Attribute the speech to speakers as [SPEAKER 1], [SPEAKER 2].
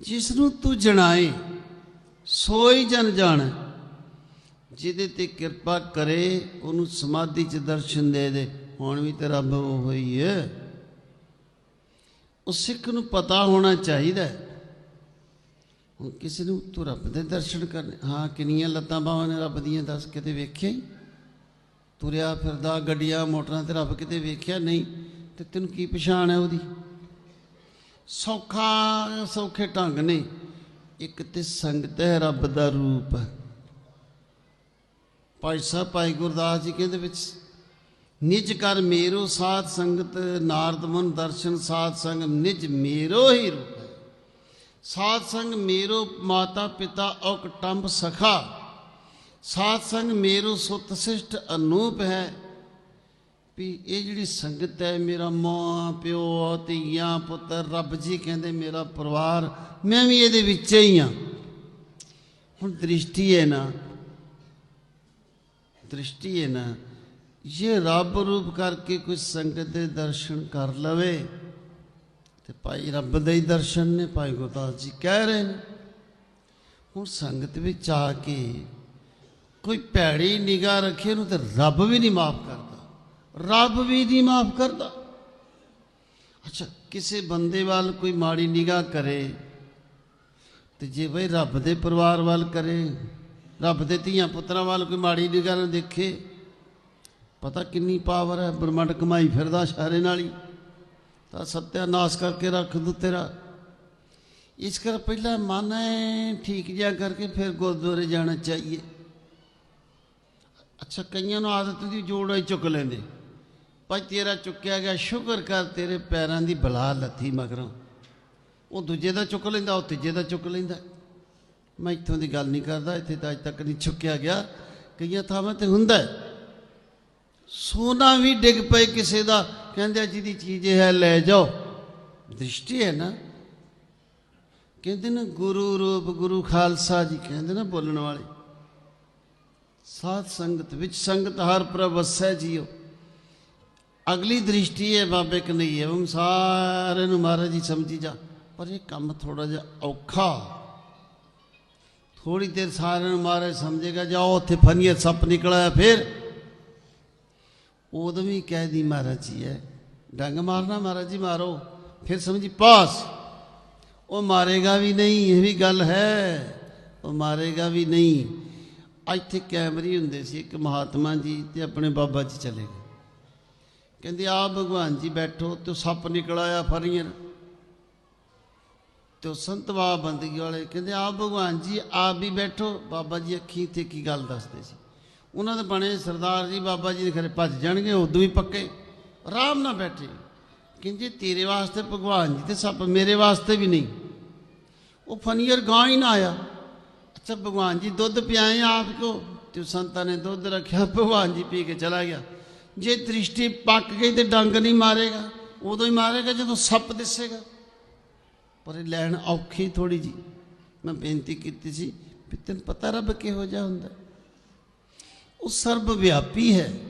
[SPEAKER 1] ਜਿਸ ਨੂੰ ਤੂੰ ਜਣਾਏ, ਸੋਈ ਜਨ ਜਾਣ। ਜਿਹਦੇ ਤੇ ਕਿਰਪਾ ਕਰੇ, ਉਹਨੂੰ ਸਮਾਧੀ ਚ ਦਰਸ਼ਨ ਦੇ ਦੇ। ਹੁਣ ਵੀ ਤੇ ਰੱਬ ਉਹ ਹੋਈ ਹੈ ਉਹ ਸਿੱਖ ਨੂੰ ਪਤਾ ਹੋਣਾ ਚਾਹੀਦਾ ਹੁਣ ਕਿਸੇ ਨੂੰ ਤੂੰ ਰੱਬ ਦੇ ਦਰਸ਼ਨ ਕਰਨੇ, ਹਾਂ, ਕਿੰਨੀਆਂ ਲੱਤਾਂ ਬਾਹਾਂ ਨੇ ਰੱਬ ਦੀਆਂ, ਦੱਸ ਕਿਤੇ ਵੇਖਿਆ ਹੀ। ਤੁਰਿਆ ਫਿਰਦਾ, ਗੱਡੀਆਂ, ਮੋਟਰਾਂ ਤੇ ਰੱਬ ਕਿਤੇ ਵੇਖਿਆ ਨਹੀਂ, ਤੇ ਤੈਨੂੰ ਕੀ ਪਛਾਣ ਹੈ ਉਹਦੀ? ਸੌਖਾ ਸੌਖੇ ਢੰਗ ਨੇ ਇੱਕ ਤੇ ਸੰਗਤ ਹੈ ਰੱਬ ਦਾ ਰੂਪ। ਭਾਈ ਸਾਹਿਬ, ਭਾਈ ਗੁਰਦਾਸ ਜੀ ਕਹਿੰਦੇ ਵਿੱਚ, ਨਿਜ ਕਰ ਮੇਰੋ ਸਾਧ ਸੰਗਤ, ਨਾਰਦ ਮਨ ਦਰਸ਼ਨ ਸਾਧ ਸੰਗ, ਨਿਜ ਮੇਰੋ ਹੀ ਰੂਪ ਹੈ। ਸਾਧ ਸੰਗ ਮੇਰੋ ਮਾਤਾ ਪਿਤਾ ਔਕ ਟੰਬ ਸਖਾ। ਸਾਧ ਸੰਗ ਮੇਰੋ ਸੁਤ ਸਿਸ਼ਟ ਅਨੂਪ ਹੈ। ਵੀ ਇਹ ਜਿਹੜੀ ਸੰਗਤ ਹੈ, ਮੇਰਾ ਮਾਂ, ਪਿਓ, ਧੀਆਂ, ਪੁੱਤਰ, ਰੱਬ ਜੀ ਕਹਿੰਦੇ ਮੇਰਾ ਪਰਿਵਾਰ, ਮੈਂ ਵੀ ਇਹਦੇ ਵਿੱਚ ਹੀ ਹਾਂ। ਹੁਣ ਦ੍ਰਿਸ਼ਟੀ ਹੈ ਨਾ, ਦ੍ਰਿਸ਼ਟੀ ਹੈ ਨਾ ਇਹ ਰੱਬ ਰੂਪ ਕਰਕੇ ਕੋਈ ਸੰਗਤ ਦੇ ਦਰਸ਼ਨ ਕਰ ਲਵੇ, ਤੇ ਭਾਈ ਰੱਬ ਦੇ ਹੀ ਦਰਸ਼ਨ ਨੇ, ਭਾਈ ਗੁਰਦਾਸ ਜੀ ਕਹਿ ਰਹੇ ਨੇ। ਹੁਣ ਸੰਗਤ ਵਿੱਚ ਆ ਕੇ ਕੋਈ ਭੈੜੀ ਨਿਗਾਹ ਰੱਖੇ ਨੂੰ ਤੇ ਰੱਬ ਵੀ ਨਹੀਂ ਮਾਫ ਕਰਦਾ। ਰੱਬ ਵੀ ਨਹੀਂ ਮਾਫ ਕਰਦਾ। ਅੱਛਾ, ਕਿਸੇ ਬੰਦੇ ਵੱਲ ਕੋਈ ਮਾੜੀ ਨਿਗਾਹ ਕਰੇ ਤੇ ਜੇ ਬਈ ਰੱਬ ਦੇ ਪਰਿਵਾਰ ਵੱਲ ਕਰੇ, ਰੱਬ ਦੇ ਧੀਆਂ ਪੁੱਤਰਾਂ ਵੱਲ ਕੋਈ ਮਾੜੀ ਨਿਗਾਹ ਨਾਲ ਦੇਖੇ, ਪਤਾ ਕਿੰਨੀ ਪਾਵਰ ਹੈ, ਬ੍ਰਹਮੰਡ ਕਮਾਈ ਫਿਰਦਾ ਇਸ਼ਾਰੇ ਨਾਲ ਹੀ। ਤਾਂ ਸਤਿਆਨਾਸ਼ ਕਰਕੇ ਰੱਖ ਦੂ ਤੇਰਾ। ਇਸ ਕਰ ਪਹਿਲਾਂ ਮਨ ਹੈ ਠੀਕ ਜਿਹਾ ਕਰਕੇ ਫਿਰ ਗੁਰਦੁਆਰੇ ਜਾਣਾ ਚਾਹੀਏ। ਅੱਛਾ, ਕਈਆਂ ਨੂੰ ਆਦਤ ਦੀ ਜੋੜ ਹੀ ਚੁੱਕ ਲੈਂਦੇ। ਭਾਈ ਤੇਰਾ ਚੁੱਕਿਆ ਗਿਆ ਸ਼ੁਕਰ ਕਰ, ਤੇਰੇ ਪੈਰਾਂ ਦੀ ਬਲਾ ਲੱਥੀ ਮਗਰੋਂ। ਉਹ ਦੂਜੇ ਦਾ ਚੁੱਕ ਲੈਂਦਾ, ਉਹ ਤੀਜੇ ਦਾ ਚੁੱਕ ਲੈਂਦਾ। ਮੈਂ ਇੱਥੋਂ ਦੀ ਗੱਲ ਨਹੀਂ ਕਰਦਾ, ਇੱਥੇ ਤਾਂ ਅੱਜ ਤੱਕ ਨਹੀਂ ਚੁੱਕਿਆ ਗਿਆ। ਕਈਆਂ ਥਾਵਾਂ ਤੇ ਹੁੰਦਾ ਸੋਨਾ ਵੀ ਡਿੱਗ ਪਏ ਕਿਸੇ ਦਾ। ਕਹਿੰਦੇ ਜਿਹਦੀ ਚੀਜ਼ ਇਹ ਹੈ, ਲੈ ਜਾਓ। ਦ੍ਰਿਸ਼ਟੀ ਹੈ ਨਾ। ਕਹਿੰਦੇ ਨਾ, ਗੁਰੂ ਰੂਪ, ਗੁਰੂ ਖਾਲਸਾ ਜੀ ਕਹਿੰਦੇ ਨਾ ਬੋਲਣ ਵਾਲੇ। ਸਾਧ ਸੰਗਤ ਵਿੱਚ ਸੰਗਤ ਹਰ ਪ੍ਰਭ ਵਸੈ ਜੀਓ। ਅਗਲੀ ਦ੍ਰਿਸ਼ਟੀ ਹੈ ਬਾਬੇ ਕਨਈਏ ਉਹ ਸਾਰੇ ਨੂੰ ਮਹਾਰਾਜ ਜੀ ਸਮਝੀ ਜਾ। ਪਰ ਇਹ ਕੰਮ ਥੋੜਾ ਜਿਹਾ ਔਖਾ। ਥੋੜੀ ਦੇਰ ਸਾਰਿਆਂ ਨੂੰ ਮਹਾਰਾਜ ਸਮਝੇਗਾ ਜਾਓ ਉੱਥੇ ਫਨੀਅਤ ਸੱਪ ਨਿਕਲਿਆ ਫਿਰ। ਉਦੋਂ ਵੀ ਕਹਿ ਦੀ ਮਹਾਰਾਜ ਜੀ ਹੈ, ਡੰਗ ਮਾਰਨਾ ਮਹਾਰਾਜ ਜੀ ਮਾਰੋ, ਫਿਰ ਸਮਝੀ ਪਾਸ। ਉਹ ਮਾਰੇਗਾ ਵੀ ਨਹੀਂ, ਇਹ ਵੀ ਗੱਲ ਹੈ, ਉਹ ਮਾਰੇਗਾ ਵੀ ਨਹੀਂ। ਇੱਥੇ ਕੈਮਰੀ ਹੁੰਦੇ ਸੀ ਇੱਕ ਮਹਾਤਮਾ ਜੀ ਤੇ ਆਪਣੇ ਬਾਬਾ ਜੀ ਚਲੇ ਗਏ। ਕਹਿੰਦੇ ਆ ਭਗਵਾਨ ਜੀ ਬੈਠੋ, ਤੇ ਸੱਪ ਨਿਕਲ ਆਇਆ ਫਰੀਆਂ ਤੇ ਉਹ ਸੰਤ ਬਾਬਾ ਬੰਦਗੀ ਵਾਲੇ ਕਹਿੰਦੇ ਆ ਭਗਵਾਨ ਜੀ, ਆਪ ਵੀ ਬੈਠੋ। ਬਾਬਾ ਜੀ ਅੱਖੀ ਤੇ ਕੀ ਗੱਲ ਦੱਸਦੇ ਸੀ। ਉਹਨਾਂ ਦੇ ਬਣੇ ਸਰਦਾਰ ਜੀ, ਬਾਬਾ ਜੀ ਦੇ ਖਰੇ ਭੱਜ ਜਾਣਗੇ, ਉਦੋਂ ਵੀ ਪੱਕੇ। ਆਰਾਮ ਨਾਲ ਬੈਠੇ। ਕਹਿੰਦੇ, ਤੇਰੇ ਵਾਸਤੇ ਭਗਵਾਨ ਜੀ ਤੇ ਸੱਪ ਮੇਰੇ ਵਾਸਤੇ ਵੀ ਨਹੀਂ। ਉਹ ਫਨੀਅਰ ਗਾਂ ਹੀ ਨਾ ਆਇਆ। ਅੱਛਾ, ਭਗਵਾਨ ਜੀ ਦੁੱਧ ਪਿਆਏ ਆਪ ਕੋ ਤੇ ਸੰਤਾਂ ਨੇ ਦੁੱਧ ਰੱਖਿਆ, ਭਗਵਾਨ ਜੀ ਪੀ ਕੇ ਚਲਾ ਗਿਆ। ਜੇ ਦ੍ਰਿਸ਼ਟੀ ਪੱਕ ਗਈ ਤੇ ਡੰਗ ਨਹੀਂ ਮਾਰੇਗਾ, ਉਦੋਂ ਹੀ ਮਾਰੇਗਾ ਜਦੋਂ ਸੱਪ ਦਿਸੇਗਾ। ਪਰ ਇਹ ਲੈਣ ਔਖੀ ਥੋੜੀ ਜੀ। ਮੈਂ ਬੇਨਤੀ ਕੀਤੀ ਸੀ ਵੀ ਤੈਨੂੰ ਪਤਾ ਰੱਬ ਕਿਹੋ ਜਿਹਾ ਹੁੰਦਾ। ਉਹ ਸਰਬ ਵਿਆਪੀ ਹੈ।